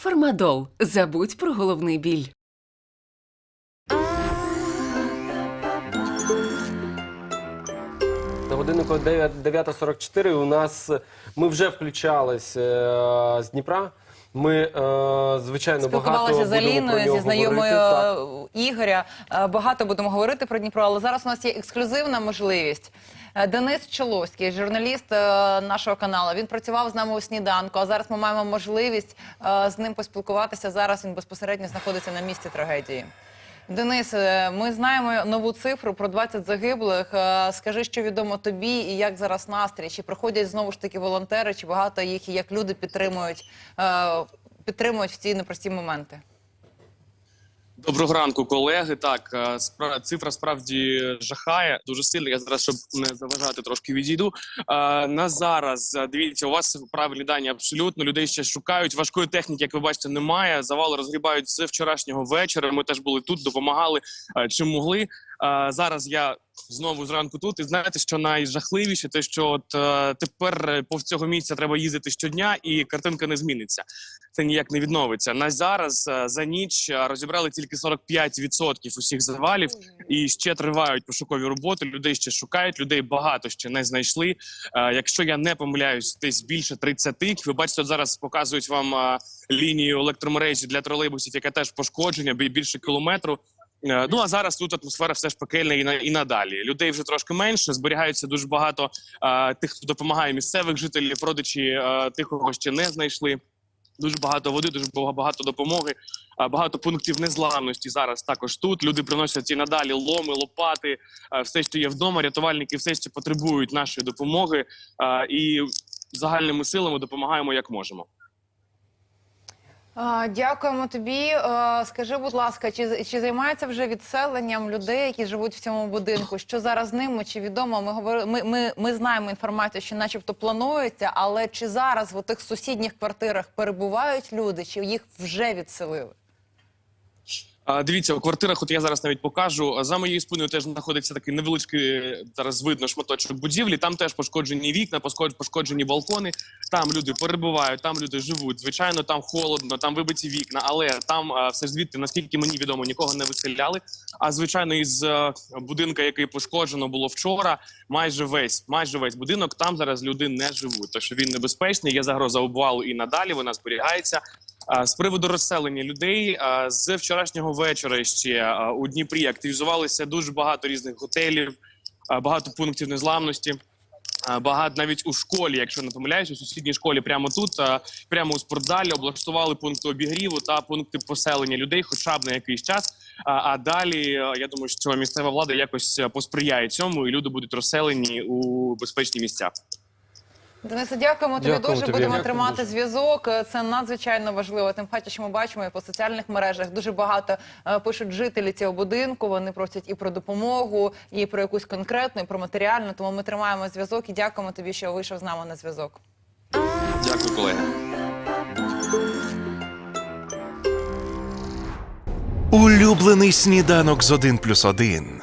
Фармадол. Забудь про головний біль. На годиннику 9 9.44 у нас ми вже включались е, з Дніпра. Ми е, звичайно багато Спілкувалася з будемо про Аліною, нього зі знайомою говорити. Так. е, Ігоря. Е, Багато будемо говорити про Дніпро, але зараз у нас є ексклюзивна можливість. Е, Денис Чоловський, журналіст е, нашого каналу. Він працював з нами у сніданку. А зараз ми маємо можливість е, з ним поспілкуватися. Зараз він безпосередньо знаходиться на місці трагедії. Денис, ми знаємо нову цифру про 20 загиблих. Скажи, що відомо тобі, і як зараз настрій? Чи приходять знову ж таки волонтери, чи багато їх і як люди підтримують, підтримують в ці непрості моменти? Доброго ранку, колеги. Так, е, цифра справді жахає дуже сильно. Я зараз, щоб не заважати, трошки відійду. Е, На зараз е, дивіться, у вас правильні дані абсолютно. Людей ще шукають. Важкої техніки, як ви бачите, немає. Завали розгрібають з вчорашнього вечора. Ми теж були тут, допомагали чим могли. Е, Зараз я знову зранку тут. І знаєте, що найжахливіше, те, що от е, тепер повз цього місця треба їздити щодня, і картинка не зміниться. Це ніяк не відновиться. На зараз е, за ніч е, розібрали тільки 45% усіх завалів, і ще тривають пошукові роботи. Людей ще шукають, людей багато ще не знайшли. Е, Якщо я не помиляюсь, десь більше 30. Ви бачите, от зараз показують вам лінію електромережі для тролейбусів, яка теж пошкодження, бі- більше кілометру. Е, Ну а зараз тут атмосфера все ж пекельна і на і надалі. Людей вже трошки менше. Зберігається дуже багато е, тих, хто допомагає місцевих жителів, родичі е, тих, кого ще не знайшли. Дуже багато води, дуже багато допомоги, а, багато пунктів незламності зараз також тут. Люди приносять і надалі ломи, лопати, а, все, що є вдома. Рятувальники все ще потребують нашої допомоги а, і загальними силами допомагаємо як можемо. Дякуємо тобі. Скажи, будь ласка, чи, чи займається вже відселенням людей, які живуть в цьому будинку? Що зараз з ними? Чи відомо? Ми говорили, ми, ми, ми знаємо інформацію, що, начебто, планується, але чи зараз в тих сусідніх квартирах перебувають люди, чи їх вже відселили? Дивіться, у квартирах, от я зараз навіть покажу. За моєю спиною теж знаходиться такий невеличкий е, зараз видно шматочок будівлі. Там теж пошкоджені вікна, пошкод- пошкоджені балкони. Там люди перебувають, там люди живуть. Звичайно, там холодно, там вибиті вікна, але там все ж звідти, наскільки мені відомо, нікого не виселяли. А звичайно, із е, будинка, який пошкоджено було вчора, майже весь, майже весь будинок. Там зараз люди не живуть. Тож він небезпечний. Є загроза обвалу і надалі. Вона зберігається. З приводу розселення людей з вчорашнього вечора ще у Дніпрі активізувалися дуже багато різних готелів, багато пунктів незламності. Багато навіть у школі, якщо не помиляюсь, у сусідній школі прямо тут, прямо у спортзалі, облаштували пункти обігріву та пункти поселення людей, хоча б на якийсь час. А далі я думаю, що місцева влада якось посприяє цьому, і люди будуть розселені у безпечні місця. Денисе, дякуємо тобі Дякуємо дуже. тобі. Будемо Дякую тримати дуже. зв'язок. Це надзвичайно важливо. Тим паче, що ми бачимо і по соціальних мережах дуже багато е, пишуть жителі цього будинку. Вони просять і про допомогу, і про якусь конкретну, і про матеріальну. Тому ми тримаємо зв'язок і дякуємо тобі, що вийшов з нами на зв'язок. Дякую, колеги. Улюблений сніданок з 1 плюс 1.